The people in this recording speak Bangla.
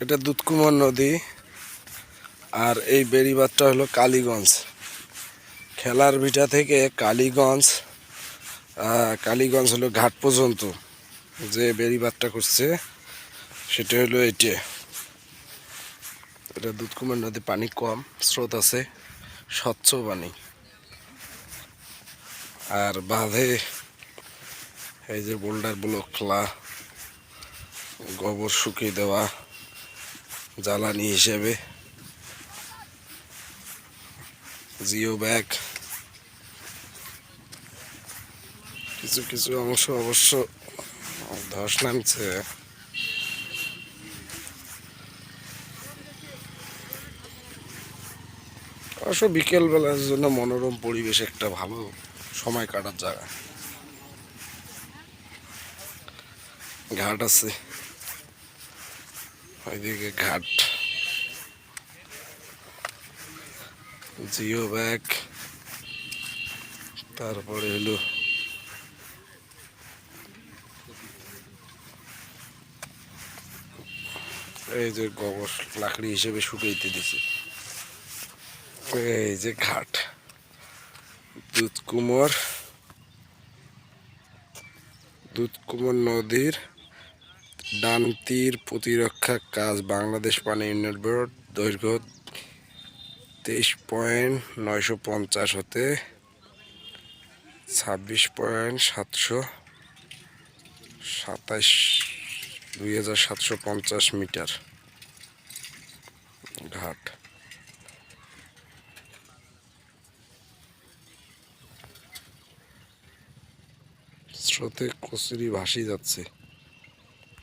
এটা দুধকুমার নদী আর এই বেড়িবাঁধটা হলো কালীগঞ্জ। খেলার ভিটা থেকে কালীগঞ্জ কালীগঞ্জ হলো ঘাট পর্যন্ত যে বেড়িবাঁধটা করছে, সেটা হলো এটি এটা দুধকুমার নদী, পানি কম, স্রোত আছে, স্বচ্ছ পানি। আর বাঁধে এই যে বোল্ডার ব্লক, খোলা, গোবর শুকিয়ে দেওয়া জ্বালানি হিসেবে। Geo bag. কিছু কিছু অংশ অবশ্য ধস নামছে। অবশ্য বিকেলবেলার জন্য মনোরম পরিবেশ একটা ভালো সময় কাটার জায়গা। ঘাট আছে। ওইদিকে ঘাট। Geo bag. তারপরে হলো এই যে গোবর লাকড়ি হিসেবে শুকাইতে দিছে। এই যে ঘাট। দুধকুমোর। দুধকুমোর নদীর ডান তীর প্রতিরক্ষা কাজ বাংলাদেশ পানি উন্নয়ন বোর্ড দৈর্ঘ্য তেইশ পয়েন্ট নয়শো পঞ্চাশ হতে ছাব্বিশ পয়েন্ট সাতশো সাতাশ দুই হাজার সাতশো পঞ্চাশ মিটার ঘাট। স্রোতে কচুরি ভাসি যাচ্ছে।